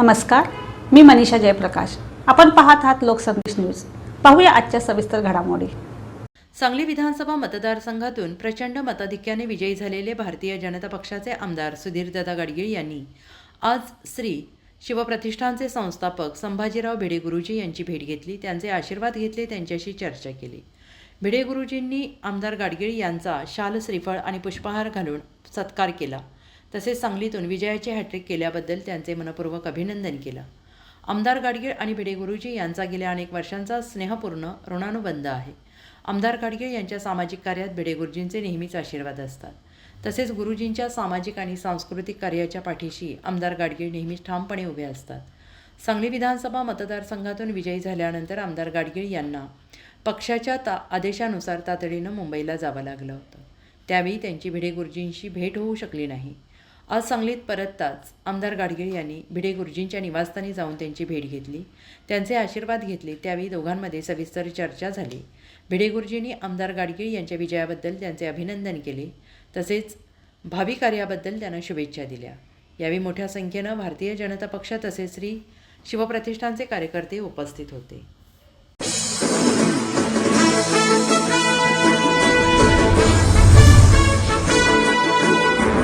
नमस्कार मी मनीषा जयप्रकाश. आपण पाहत आहात लोकसंदेश न्यूज. पाहूया आजच्या सविस्तर घडामोडी. सांगली विधानसभा मतदारसंघातून प्रचंड मताधिक्याने विजयी झालेले भारतीय जनता पक्षाचे आमदार सुधीरदादा गाडगीळ यांनी आज श्री शिवप्रतिष्ठानचे संस्थापक संभाजीराव भिडे गुरुजी यांची भेट घेतली. त्यांचे आशीर्वाद घेतले त्यांच्याशी चर्चा केली. भिडे गुरुजींनी आमदार गाडगीळ यांचा शाल श्रीफळ आणि पुष्पहार घालून सत्कार केला. तसेच सांगलीतून विजयाची हॅट्रिक केल्याबद्दल त्यांचे मनपूर्वक अभिनंदन केलं. आमदार गाडगीळ आणि भिडे गुरुजी यांचा गेल्या अनेक वर्षांचा स्नेहपूर्ण ऋणानुबंध आहे. आमदार गाडगीळ यांच्या सामाजिक कार्यात भिडे गुरुजींचे नेहमीच आशीर्वाद असतात. तसेच गुरुजींच्या सामाजिक आणि सांस्कृतिक कार्याच्या पाठीशी आमदार गाडगीळ नेहमीच ठामपणे उभे असतात. सांगली विधानसभा मतदारसंघातून विजयी झाल्यानंतर आमदार गाडगीळ यांना पक्षाच्या ता आदेशानुसार तातडीनं मुंबईला जावं लागलं होतं. त्यावेळी त्यांची भिडे गुरुजींशी भेट होऊ शकली नाही. आज सांगलीत परतताच आमदार गाडगीळ यांनी भिडे गुरुजींच्या निवासस्थानी जाऊन त्यांची भेट घेतली. त्यांचे आशीर्वाद घेतले त्यावेळी दोघांमध्ये सविस्तर चर्चा झाली. भिडे गुरुजींनी आमदार गाडगीळ यांच्या विजयाबद्दल त्यांचे अभिनंदन केले तसेच भावी कार्याबद्दल त्यांना शुभेच्छा दिल्या. यावेळी मोठ्या संख्येनं भारतीय जनता पक्ष तसेच श्री शिवप्रतिष्ठानचे कार्यकर्ते उपस्थित होते.